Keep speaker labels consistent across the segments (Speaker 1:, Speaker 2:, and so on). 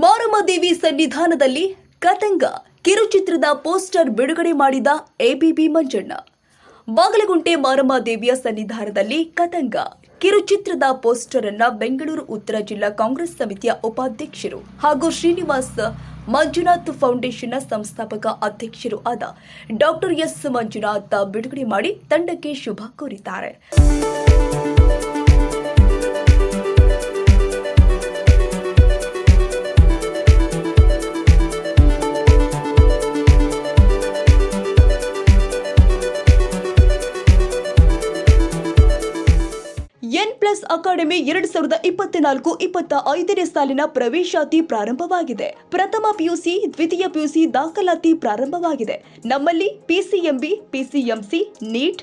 Speaker 1: ಮಾರಮ್ಮ ದೇವಿ ಸನ್ನಿಧಾನದಲ್ಲಿ ಕತಂಗ ಕಿರುಚಿತ್ರದ ಪೋಸ್ಟರ್ ಬಿಡುಗಡೆ ಮಾಡಿದ ಎಬಿಬಿ ಮಂಜಣ್ಣ. ಬಾಗಲಗುಂಟೆ ಮಾರಮ್ಮ ದೇವಿಯ ಸನ್ನಿಧಾನದಲ್ಲಿ ಕತಂಗ ಕಿರುಚಿತ್ರದ ಪೋಸ್ಟರ್ ಅನ್ನ ಬೆಂಗಳೂರು ಉತ್ತರ ಜಿಲ್ಲಾ ಕಾಂಗ್ರೆಸ್ ಸಮಿತಿಯ ಉಪಾಧ್ಯಕ್ಷರು ಹಾಗೂ ಶ್ರೀನಿವಾಸ್ ಮಂಜುನಾಥ್ ಫೌಂಡೇಶನ್ನ ಸಂಸ್ಥಾಪಕ ಅಧ್ಯಕ್ಷರು ಆದ ಡಾಕ್ಟರ್ ಎಸ್ ಮಂಜುನಾಥ್ ಬಿಡುಗಡೆ ಮಾಡಿ ತಂಡಕ್ಕೆ ಶುಭ ಕೋರಿದ್ದಾರೆ. ಅಕಾಡೆಮಿ ಎರಡ್ ಸಾವಿರದ ಇಪ್ಪತ್ನಾಲ್ಕು ಇಪ್ಪತ್ತ ಐದನೇ ಸಾಲಿನ ಪ್ರವೇಶಾತಿ ಪ್ರಾರಂಭವಾಗಿದೆ. ಪ್ರಥಮ ಪಿಯುಸಿ, ದ್ವಿತೀಯ ಪಿಯುಸಿ ದಾಖಲಾತಿ ಪ್ರಾರಂಭವಾಗಿದೆ. ನಮ್ಮಲ್ಲಿ PCMB PCMC NEET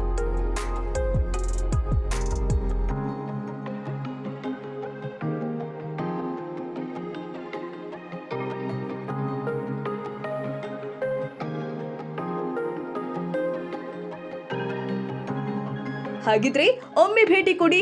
Speaker 1: ಹಾಗಿದ್ರೆ ಒಮ್ಮೆ ಭೇಟಿ ಕೊಡಿ.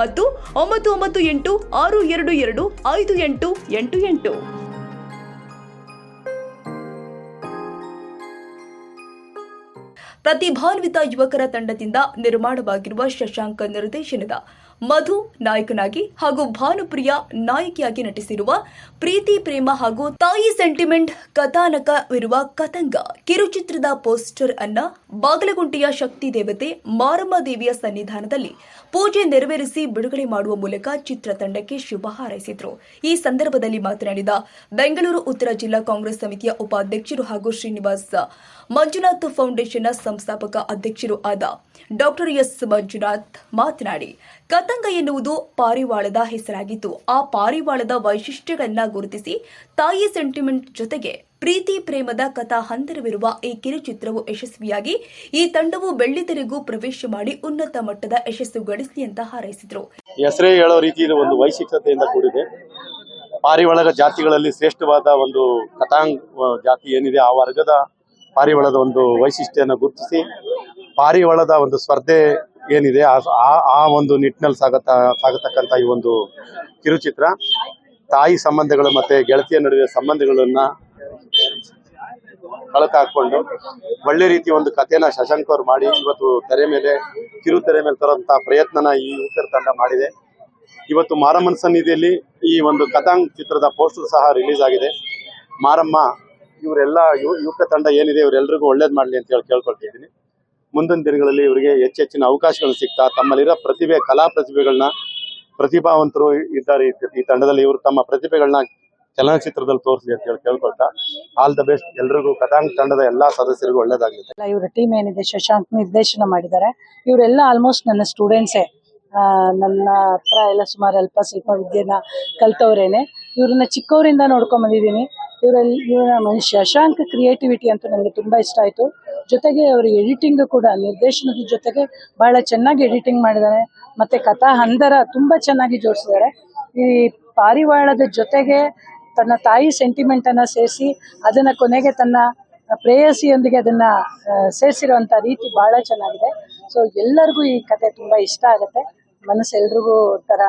Speaker 1: ಮತ್ತು ಒಂಬತ್ತು ಒಂಬತ್ತು ಎಂಟು, ಆರು ಎರಡು ಎರಡು, ಐದು ಎಂಟು ಎಂಟು ಎಂಟು. ಪ್ರತಿಭಾನ್ವಿತ ಯುವಕರ ತಂಡದಿಂದ ನಿರ್ಮಾಣವಾಗಿರುವ ಶಶಾಂಕ ನಿರ್ದೇಶನದ ಮಧು ನಾಯಕನಾಗಿ ಹಾಗೂ ಭಾನುಪ್ರಿಯ ನಾಯಕಿಯಾಗಿ ನಟಿಸಿರುವ ಪ್ರೀತಿ, ಪ್ರೇಮ ಹಾಗೂ ತಾಯಿ ಸೆಂಟಿಮೆಂಟ್ ಕಥಾನಕ ಇರುವ ಕತಂಗ ಕಿರುಚಿತ್ರದ ಪೋಸ್ಟರ್ ಅನ್ನ ಬಾಗಲಗುಂಟೆಯ ಶಕ್ತಿ ದೇವತೆ ಮಾರಮ್ಮ ದೇವಿಯ ಸನ್ನಿಧಾನದಲ್ಲಿ ಪೂಜೆ ನೆರವೇರಿಸಿ ಬಿಡುಗಡೆ ಮಾಡುವ ಮೂಲಕ ಚಿತ್ರತಂಡಕ್ಕೆ ಶುಭ ಹಾರೈಸಿದರು. ಈ ಸಂದರ್ಭದಲ್ಲಿ ಮಾತನಾಡಿದ ಬೆಂಗಳೂರು ಉತ್ತರ ಜಿಲ್ಲಾ ಕಾಂಗ್ರೆಸ್ ಸಮಿತಿಯ ಉಪಾಧ್ಯಕ್ಷರು ಹಾಗೂ ಶ್ರೀನಿವಾಸ್ ಮಂಜುನಾಥ್ ಫೌಂಡೇಶನ್ನ ಸಂಸ್ಥಾಪಕ ಅಧ್ಯಕ್ಷರು ಆದ ಡಾಕ್ಟರ್ ಎಸ್ ಮಂಜುನಾಥ್ ಮಾತನಾಡಿ ಕತಂಗ ಎನ್ನುವುದು ಪಾರಿವಾಳದ ಹೆಸರಾಗಿತ್ತು. ಆ ಪಾರಿವಾಳದ ವೈಶಿಷ್ಟ್ಯಗಳನ್ನ ಗುರುತಿಸಿ ತಾಯಿ ಸೆಂಟಿಮೆಂಟ್ ಜೊತೆಗೆ ಪ್ರೀತಿ ಪ್ರೇಮದ ಕಥಾ ಹಂತರವಿರುವ ಈ ಕಿರುಚಿತ್ರವು ಯಶಸ್ವಿಯಾಗಿ ಈ ತಂಡವು ಬೆಳ್ಳಿತೆರೆಗೂ ಪ್ರವೇಶ ಮಾಡಿ ಉನ್ನತ ಮಟ್ಟದ ಯಶಸ್ಸು ಗಳಿಸಲಿ ಅಂತ ಹಾರೈಸಿದರು.
Speaker 2: ಹೆಸರೇ ಹೇಳೋ ರೀತಿ ಒಂದು ವೈಶಿಷ್ಟ್ಯತೆಯಿಂದ ಕೂಡಿದೆ. ಪಾರಿವಾಳದ ಜಾತಿಗಳಲ್ಲಿ ಶ್ರೇಷ್ಠವಾದ ಒಂದು ಕಥಾಂಗ್ ಜಾತಿ ಏನಿದೆ ಆ ವರ್ಗದ ಪಾರಿವಾಳದ ಒಂದು ವೈಶಿಷ್ಟ್ಯನ ಗುರುತಿಸಿ ಪಾರಿವಾಳದ ಒಂದು ಸ್ಪರ್ಧೆ ಏನಿದೆ ಆ ಒಂದು ನಿಟ್ಟಿನಲ್ಲಿ ಸಾಗತ ಸಾಗತಕ್ಕಂತ ಈ ಒಂದು ಕಿರುಚಿತ್ರ. ತಾಯಿ ಸಂಬಂಧಗಳು ಮತ್ತೆ ಗೆಳತಿಯ ನಡುವೆ ಸಂಬಂಧಗಳನ್ನ ಕಳಕ ಹಾಕೊಂಡು ಒಳ್ಳೆ ರೀತಿ ಒಂದು ಕಥೆನ ಶಶಾಂಕ್ ಅವ್ರು ಮಾಡಿ ಇವತ್ತು ತೆರೆ ಮೇಲೆ, ಕಿರು ತೆರೆ ಮೇಲೆ ತರುವಂತಹ ಪ್ರಯತ್ನನ ಈ ಉತ್ತರ ತಂಡ ಮಾಡಿದೆ. ಇವತ್ತು ಮಾರಮ್ಮನ ಸನ್ನಿಧಿಯಲ್ಲಿ ಈ ಒಂದು ಕಥಾಂಗ್ ಚಿತ್ರದ ಪೋಸ್ಟರ್ ಸಹ ರಿಲೀಸ್ ಆಗಿದೆ. ಮಾರಮ್ಮ, ಇವರೆಲ್ಲ ಯುವಕ ತಂಡ ಏನಿದೆ ಇವರೆಲ್ಲರಿಗೂ ಒಳ್ಳೇದು ಮಾಡಲಿ ಅಂತ ಹೇಳಿ ಕೇಳ್ಕೊಳ್ತಿದ್ದೀನಿ ಮುಂದಿನ ದಿನಗಳಲ್ಲಿ ಇವರಿಗೆ ಹೆಚ್ಚೆಚ್ಚಿನ ಅವಕಾಶಗಳು ಸಿಗ್ತಾ ತಮ್ಮಲ್ಲಿರೋ ಪ್ರತಿಭೆ, ಕಲಾ ಪ್ರತಿಭೆಗಳನ್ನ ಪ್ರತಿಭಾವಂತರು ಇದ್ದಾರೆ ಈ- ತಂಡದಲ್ಲಿ. ಇವರು ತಮ್ಮ ಪ್ರತಿಭೆಗಳನ್ನ ಚಲನಚಿತ್ರದಲ್ಲಿ ತೋರಿಸಲಿ ಅಂತ ಹೇಳಿ ಕೇಳ್ಕೊಳ್ತಾ. ಆಲ್ ದ ಬೆಸ್ಟ್ ಎಲ್ರಿಗೂ ಕಥಾಂಗ್ ತಂಡದ ಎಲ್ಲಾ ಸದಸ್ಯರಿಗೂ ಒಳ್ಳೇದಾಗಲಿ.
Speaker 3: ಇವರ ಟೀಮ್ ಏನಿದೆ? ಶಶಾಂಕ್ ನಿರ್ದೇಶನ ಮಾಡಿದ್ದಾರೆ. ಇವರೆಲ್ಲ ಆಲ್ಮೋಸ್ಟ್ ನನ್ನ ಸ್ಟೂಡೆಂಟ್ಸೇ ನನ್ನ ಹತ್ರ ಎಲ್ಲ ಸುಮಾರು ಅಲ್ಪ ಸ್ವಲ್ಪ ವಿದ್ಯೆನ ಕಲ್ತವ್ರೇನೆ. ಇವ್ರನ್ನ ಚಿಕ್ಕವರಿಂದ ನೋಡ್ಕೊಂಡ್ ಬಂದಿದ್ದೀನಿ. ಇವರಲ್ಲಿ, ಇವರ ಶಶಾಂಕ್ ಕ್ರಿಯೇಟಿವಿಟಿ ಅಂತ ನನಗೆ ತುಂಬಾ ಇಷ್ಟ ಆಯ್ತು. ಜೊತೆಗೆ ಅವ್ರ ಎಡಿಟಿಂಗ್ ಕೂಡ, ನಿರ್ದೇಶನದ ಜೊತೆಗೆ ಬಹಳ ಚೆನ್ನಾಗಿ ಎಡಿಟಿಂಗ್ ಮಾಡಿದ್ದಾರೆ. ಮತ್ತೆ ಕಥಾ ಹಂದರ ತುಂಬಾ ಚೆನ್ನಾಗಿ ಜೋಡಿಸಿದ್ದಾರೆ. ಈ ಪಾರಿವಾಳದ ಜೊತೆಗೆ ತನ್ನ ತಾಯಿ ಸೆಂಟಿಮೆಂಟ್ ಅನ್ನ ಸೇರಿಸಿ, ಅದನ್ನ ಕೊನೆಗೆ ತನ್ನ ಪ್ರೇಯಸಿಯೊಂದಿಗೆ ಅದನ್ನ ಸೇರಿಸಿರುವಂತ ರೀತಿ ಬಹಳ ಚೆನ್ನಾಗಿದೆ. ಸೊ ಎಲ್ಲರಿಗೂ ಈ ಕತೆ ತುಂಬಾ ಇಷ್ಟ ಆಗುತ್ತೆ. ಮನಸ್ಸು ಎಲ್ರಿಗೂ ಒಂಥರ,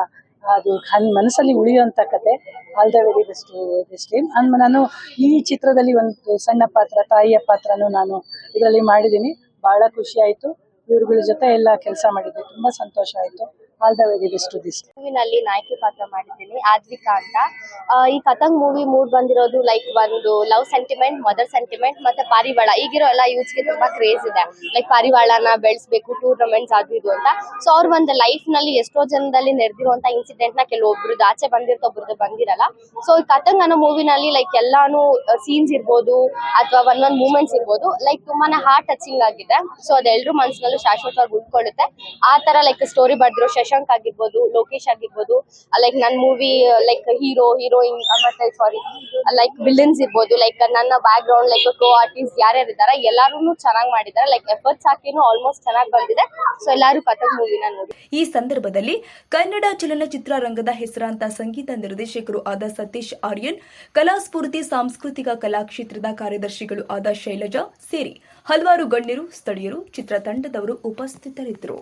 Speaker 3: ಅದು ಮನಸ್ಸಲ್ಲಿ ಉಳಿಯುವಂತ ಕತೆ. All the very best best ನಾನು ಈ ಚಿತ್ರದಲ್ಲಿ ಒಂದು ಸಣ್ಣ ಪಾತ್ರ, ತಾಯಿಯ ಪಾತ್ರನೂ ನಾನು ಇದರಲ್ಲಿ ಮಾಡಿದ್ದೀನಿ. ಬಹಳ ಖುಷಿ ಆಯಿತು. ಇವ್ರುಗಳ ಜೊತೆ ಎಲ್ಲ ಕೆಲಸ ಮಾಡಿದ್ದೆ ತುಂಬಾ ಸಂತೋಷ ಆಯ್ತು. All the very best this
Speaker 4: ಮೂವಿನಲ್ಲಿ ನಾಯಕಿ ಪಾತ್ರ ಮಾಡಿದ್ದೀನಿ ಆದ್ವಿಕಾ ಅಂತ. ಈ ಕಥಂಗ್ ಮೂವಿ ಮೂಡ್ ಬಂದಿರೋದು ಲೈಕ್ ಒಂದು ಲವ್ ಸೆಂಟಿಮೆಂಟ್ ಮದರ್ ಸೆಂಟಿಮೆಂಟ್ ಮತ್ತೆ ಪಾರಿವಾಳ. ಈಗಿರೋ ಎಲ್ಲ ಗೆ ತುಂಬಾ ಕ್ರೇಜ್ ಇದೆ. ಲೈಕ್ ಪಾರಿವಾಳನ ಬೆಳೆಸ್ಬೇಕು ಟೂರ್ನಮೆಂಟ್ಸ್ ಅದು ಇದು ಅಂತ. ಸೊ ಅವ್ರ ಒಂದು ಲೈಫ್ನಲ್ಲಿ ಎಷ್ಟೋ ಜನದಲ್ಲಿ ನಡೆದಿರುವಂತ ಇನ್ಸಿಡೆಂಟ್ನ ಕೆಲವೊಬ್ರದ್ದು ಆಚೆ ಬಂದಿರ್ತ ಒಬ್ರದ್ದು ಬಂದಿರಲ್ಲ. ಸೊ ಈ ಕಥಂಗ್ ಅನ್ನೋ ಮೂವಿನಲ್ಲಿ ಲೈಕ್ ಎಲ್ಲಾನು ಸೀನ್ಸ್ ಇರ್ಬೋದು ಅಥವಾ ಒಂದೊಂದು ಮೂಮೆಂಟ್ಸ್ ಇರ್ಬೋದು. ಲೈಕ್ ತುಂಬಾನೇ ಹಾರ್ಟ್ ಟಚಿಂಗ್ ಆಗಿದೆ. ಸೊ ಅದೆಲ್ಲರೂ ಮನಸ್ಸಿನಲ್ಲೂ ಶಾಶ್ವತವಾಗಿ ಉಳ್ಕೊಳ್ಳುತ್ತೆ. ಆ ತರ ಲೈಕ್ ಸ್ಟೋರಿ ಬರ್ದಿರೋ ಶಶಾಂಕ್ ಆಗಿರ್ಬೋದು, ಲೋಕೇಶ್ ಆಗಿರ್ಬೋದು ಲೈಕ್ ನನ್ನ ಮೂವಿ ಲೈಕ್ ಹೀರೋ ಹೀರೋಯಿನ್ ಮತ್ತೆ ಸಾರಿ ಲೈಕ್ ವಿಲನ್ಸ್ ಇರ್ಬೋದು ಲೈಕ್ ನನ್ನ background like co artist ಯಾರ್ಯಾರು ಇದ್ದಾರೆ ಎಲ್ಲಾರು ಚೆನ್ನಾಗಿ ಮಾಡಿದ್ದಾರೆ ಲೈಕ್ ಎಫರ್ಟ್ಸ್ ಹಾಕಿನೂ ಆಲ್ಮೋಸ್ಟ್ ಚೆನ್ನಾಗಿ ಬಂದಿದೆ. ಸೊ ಎಲ್ಲರೂ ಕಥಕ್ ಮೂವಿನ ನೋಡಿ.
Speaker 1: ಈ ಸಂದರ್ಭದಲ್ಲಿ ಕನ್ನಡ ಚಲನಚಿತ್ರ ರಂಗದ ಹೆಸರಾಂತ ಸಂಗೀತ ನಿರ್ದೇಶಕರು ಆದ ಸತೀಶ್ ಆರ್ಯನ್ ಕಲಾಸ್ಫೂರ್ತಿ ಸಾಂಸ್ಕೃತಿಕ ಕಲಾಕ್ಷೇತ್ರದ ಕಾರ್ಯದರ್ಶಿಗಳು ಆದ ಶೈಲಜಾ ಸೇರಿ ಹಲವಾರು ಗಣ್ಯರು, ಸ್ಥಳೀಯರು, ಚಿತ್ರತಂಡದವರು ಉಪಸ್ಥಿತರಿದ್ದರು.